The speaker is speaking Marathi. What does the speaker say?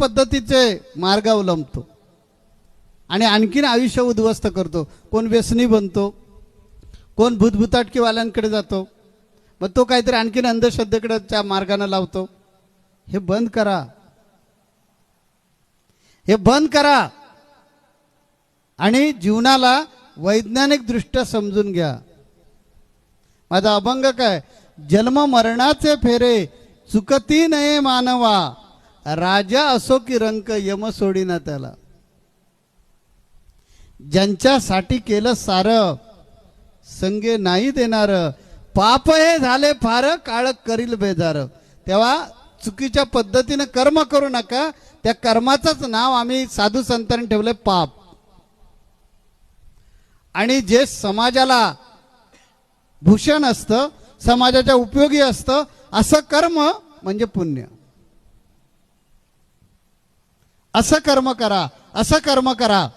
पद्धतीचे मार्ग अवलंबतो. आणि आणखीन आयुष्य उद्ध्वस्त करतो. कोण व्यसनी बनतो कोण भूतभुताटकीवाल्यांकडे जातो मग तो काहीतरी आणखीन अंधश्रद्धेकडे त्या मार्गाने लावतो. हे बंद करा. हे बंद करा. आणि जीवनाला वैज्ञानिक दृष्ट्या समजून घ्या. माझा अभंग काय? जन्म मरणाचे फेरे चुकती नये मानवा. राजा असो की रंक यम सोडीना त्याला. ज्यांच्यासाठी केलं सार संगे नाही देणार. पाप हे झाले फार काळ करील बेजार. तेव्हा चुकीच्या पद्धतीनं कर्म करू नका. त्या कर्माचंच नाव आम्ही साधू संतांनी ठेवलंय पाप. आणि जे समाजाला भूषण असतं समाजाच्या उपयोगी असतं असं कर्म म्हणजे पुण्य. असं कर्म करा असं कर्म करा.